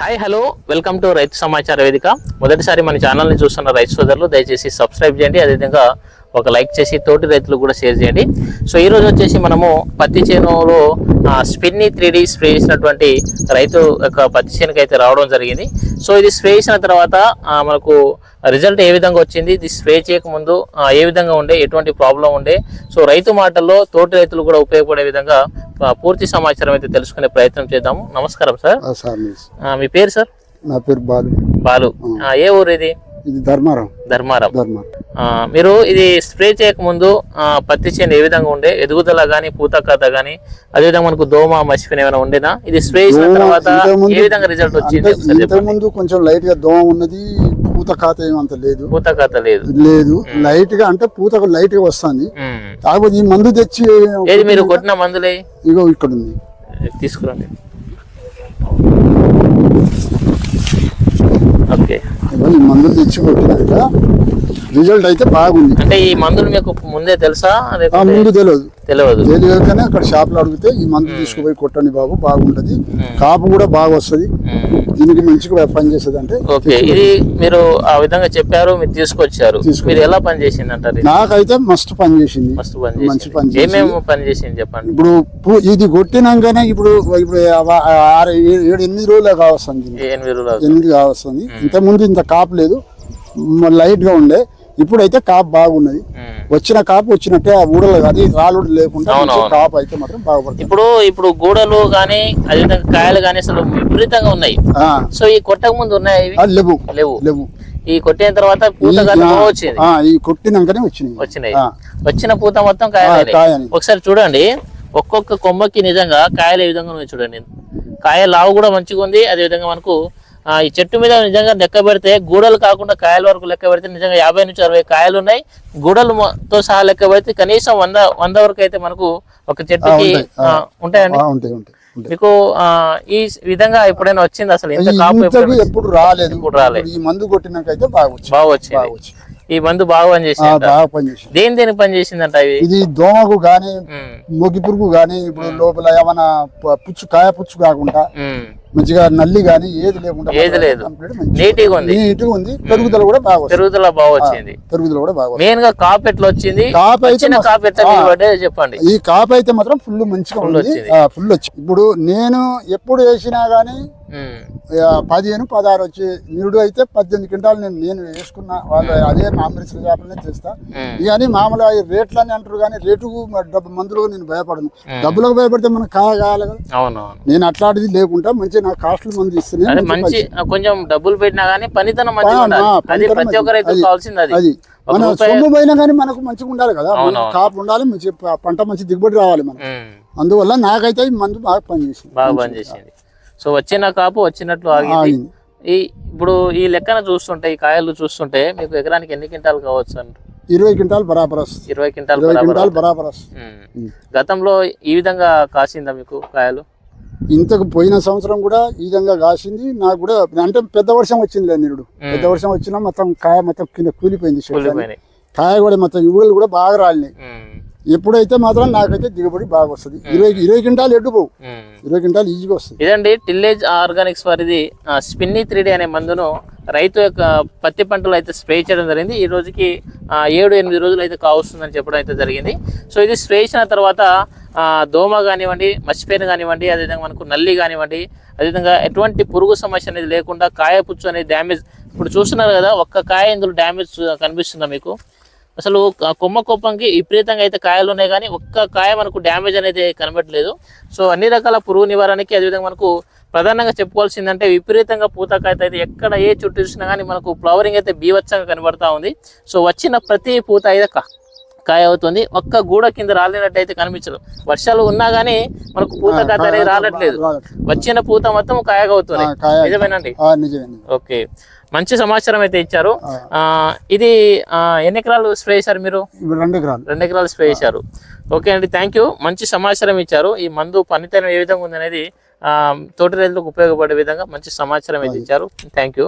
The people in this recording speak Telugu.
హాయ్ హలో వెల్కమ్ టు రైతు సమాచార వేదిక. మొదటిసారి మన ఛానల్ని చూస్తున్న రైతు సోదరులు దయచేసి సబ్స్క్రైబ్ చేయండి. అదేవిధంగా ఒక లైక్ చేసి తోటి రైతులు కూడా షేర్ చేయండి. సో ఈ రోజు వచ్చేసి మనము పత్తి చేనులో స్పిన్ని త్రీ డీ స్ప్రే చేసినటువంటి రైతు యొక్క పత్తి చేనుకి అయితే రావడం జరిగింది. సో ఇది స్ప్రే చేసిన తర్వాత మనకు రిజల్ట్ ఏ విధంగా వచ్చింది? ఇది స్ప్రే చేయకముందు ఏ విధంగా ఉండే? ఎటువంటి ప్రాబ్లం ఉండే? సో రైతు మాటల్లో తోటి రైతులు కూడా ఉపయోగపడే విధంగా పూర్తి సమాచారం అయితే తెలుసుకునే ప్రయత్నం చేద్దాము. నమస్కారం సార్. మీ పేరు సార్? నా పేరు బాలు. బాలు. ఏ ఊరు ఇది? ఇది ధర్మారం. ధర్మారం. ధర్మారం. మీరు ఇది స్ప్రే చేయకముందు పత్తి చేను ఏ విధంగా ఉండే ఎదుగుదల కానీ పూత కథ కానీ అదేవిధంగా మనకు దోమ మసిపిన ఏమైనా ఉండేనా? ఇది స్ప్రే చేసిన తర్వాత ఏ విధంగా రిజల్ట్ వచ్చింది. ముందు కొంచెం లైట్గా దోమ ఉన్నది పూత ఖాతా ఏమంత లేదు. పూత కథ లేదు. లేదు. లైట్గా అంటే పూతకు లైట్గా వస్తుంది. కాకపోతే ఈ మందు తెచ్చి ఏది మీరు కొట్టిన మందులే? ఇగో ఇక్కడ ఉంది తీసుకురండి. ఓకే. ఇగో ఈ మందు తెచ్చి కొట్టినాక రిజల్ట్ అయితే బాగుంది. అంటే ఈ మందులు మీకు ముందే తెలుసా? ముందు తెలియదు. తెలియదు. తెలియకనే అక్కడ షాప్లో అడిగితే ఈ మందు తీసుకుపోయి కొట్టండి బాబు బాగుంటది. కాపు కూడా బాగా వస్తది. దీనికి మంచిగా పని చేసేది అంటే ఓకే. ఇది మీరు ఆ విధంగా చెప్పారు మీరు తీసుకొచ్చారు. మీరు ఎలా పని చేసింది అంటారు? నాకైతే మస్తు పని చేసింది. మస్తు పని మంచి పని ఏమేమి పని చేసింది చెప్పండి? ఇప్పుడు ఇది కొట్టినాకనే ఇప్పుడు ఇప్పుడు ఆరు ఏడు ఎనిమిది రోజులు కావస్తుంది. ఎనిమిది రోజులు ఎనిమిది కావస్తుంది. ఇంత ముందు ఇంత కాపు లేదు. లైట్గా ఉండే. ఇప్పుడైతే కాపు బాగున్నది. వచ్చిన కాపు వచ్చినట్టే ఆ ఊడలు కానీ రాళ్ళు లేకుండా. కాపు అయితే మాత్రం బాగుపడుతుంది. ఇప్పుడు ఇప్పుడు గూడలు కానీ అదేవిధంగా కాయలు కానీ అసలు విపరీతంగా ఉన్నాయి. సో ఈ కొట్టక ముందు ఉన్నాయి లేవు. లేవు. లేవు. ఈ కొట్టిన తర్వాత పూత వచ్చింది. ఈ కొట్టినాకనే వచ్చినాయి. వచ్చినాయి. వచ్చిన పూత మొత్తం కాయలు ఒకసారి చూడండి. ఒక్కొక్క కొమ్మకి నిజంగా కాయలు ఏ విధంగా ఉన్నాయి చూడండి. కాయ లావు కూడా మంచిగా ఉంది అదే విధంగా మనకు ఈ చెట్టు మీద నిజంగా లెక్క పెడితే గూడలు కాకుండా కాయల వరకు లెక్క పెడితే నిజంగా యాభై నుంచి అరవై కాయలు ఉన్నాయి. గూడలు మొ- తో సహా లెక్క పెడితే కనీసం వంద వంద వరకు అయితే మనకు ఒక చెట్టుకి ఉంటాయండి. మీకు ఆ, ఈ విధంగా ఎప్పుడైనా వచ్చింది అసలు? ఎంత కాపు ఎప్పుడు రాలేదు. రాలేదు. ఈ మందు కొట్టినాకైతే బాగా బాగా వచ్చింది ఈ మందు బాగా పని ఆ, చేసింది బాగా పనిచేసింది. దేని దేనికి పని చేసిందంట ఇవి ఇది దోమకు గానీ ఉమ్, మొగి పురుగు గానీ ఇప్పుడు లోపల ఏమైనా పుచ్చు కాయ పుచ్చు కాకుండా. మంచిగా నల్లి గానీ ఏది లేకుండా ఏది లేదు. నీట్గా ఉంది. నీట్గా ఉంది. పెరుగుదల కూడా బాగా పెరుగుదల బాగా వచ్చింది. పెరుగుదల కూడా బాగా మెయిన్గా కాపు ఎట్లా వచ్చింది? కాపు అయితే కాపు ఎట్లా చెప్పండి. ఈ కాపు అయితే మాత్రం ఫుల్ మంచిగా ఉంది. వచ్చింది. ఫుల్ వచ్చి ఇప్పుడు నేను ఎప్పుడు వేసినా గానీ పదిహేను పదహారు వచ్చి నిరుడు అయితే పద్దెనిమిది క్వింటాలు నేను నేను వేసుకున్నా వాళ్ళు అదే మామిడిసిన చేపలనే చేస్తా. కానీ మామూలుగా ఈ రేట్లని అంటారు కానీ రేటు డబ్బు మందులకు నేను భయపడను. డబ్బులకు భయపడితే మనకు అవును నేను అట్లాంటిది లేకుండా మంచిగా నా కాస్ట్లీ మంది ఇస్తేనే అదే మంచి మంచి కొంచెం డబ్బులు పెట్టినా గానీ పనితనం అది పనితనం ప్రతి ఒక్క రైతు అది. కావాల్సింది అది. అది. ఒక మన సొమ్ము పోయినా కానీ మనకు మంచిగా ఉండాలి కదా. కాపు ఉండాలి మంచి పంట మంచి దిగుబడి రావాలి మనకు. అందువల్ల నాకైతే మందు బాగా పనిచేసింది. బాగా పనిచేసింది. సో వచ్చిన కాపు వచ్చినట్లు ఆగింది. ఈ ఇప్పుడు ఈ లెక్కన చూస్తుంటే ఈ కాయలు చూస్తుంటే మీకు ఎకరానికి ఎన్ని క్వింటాలు కావచ్చు అంటారు? ఇరవై క్వింటాల్ బరాబర్ ఇరవై క్వింటాల్ క్వింటాల్ బరాబర్. గతంలో ఈ విధంగా కాసిందా మీకు కాయలు? ఇంతకు పోయిన సంవత్సరం కూడా ఈ విధంగా కాసింది. నాకు కూడా అంటే పెద్ద వర్షం వచ్చింది నిరుడు. పెద్ద వర్షం వచ్చినా మొత్తం కాయ మొత్తం కింద కూలిపోయింది కాయ కూడా మొత్తం ఇవులు కూడా బాగా రాలినాయి. ఎప్పుడైతే మాత్రం నాకైతే దిగుబడి బాగా వస్తుంది. ఇరవై ఇరవై క్వింటాల్ ఎడ్డు పోవు. ఇరవై క్వింటాల్ ఈజీగా వస్తుంది. ఇదండి టిల్లేజ్ ఆర్గానిక్స్ వారిది స్పిన్ని త్రీడీ అనే మందును రైతు యొక్క పత్తి పంటలో అయితే స్ప్రే చేయడం జరిగింది. ఈ రోజుకి ఏడు ఎనిమిది రోజులు అయితే కావస్తుందని చెప్పడం అయితే జరిగింది. సో ఇది స్ప్రే చేసిన తర్వాత దోమ కానివ్వండి మచ్చిపేను కానివ్వండి అదేవిధంగా మనకు నల్లి కానివ్వండి అదేవిధంగా ఎటువంటి పురుగు సమస్య అనేది లేకుండా కాయ పుచ్చు అనేది డ్యామేజ్ ఇప్పుడు చూస్తున్నారు కదా ఒక్క కాయ ఇందులో డ్యామేజ్ కనిపిస్తుందా మీకు? అసలు ఆ కొమ్మ కొప్పంకి విపరీతంగా అయితే కాయలు ఉన్నాయి కానీ ఒక్క కాయ మనకు డ్యామేజ్ అనేది కనబడలేదు. సో అన్ని రకాల పురుగు నివారణకి అదేవిధంగా మనకు ప్రధానంగా చెప్పుకోవాల్సిందంటే విపరీతంగా పూతకాయ అయితే ఎక్కడ ఏ చుట్టూ చూసినా కానీ మనకు ఫ్లవరింగ్ అయితే బీవచ్చంగా కనబడతా ఉంది. సో వచ్చిన ప్రతి పూత అయితే కా- కాయ అవుతుంది. ఒక్క గూడ కింద రాలినట్టు అయితే కనిపించదు. వర్షాలు ఉన్నా కానీ మనకు పూత కాత అనేది రాలట్లేదు. వచ్చిన పూత మొత్తం కాయగా అవుతుంది నిజమేనండి. ఓకే. మంచి సమాచారం అయితే ఇచ్చారు. ఇది ఎన్ని ఎకరాలు స్ప్రే చేశారు మీరు? రెండు ఎకరాలు. రెండు ఎకరాలు స్ప్రే చేశారు. ఓకే అండి థ్యాంక్ యూ. మంచి సమాచారం ఇచ్చారు. ఈ మందు పనితనం ఏ విధంగా ఉందనేది ఆ, తోటి రైతులకు ఉపయోగపడే విధంగా మంచి సమాచారం అయితే ఇచ్చారు. Thank you.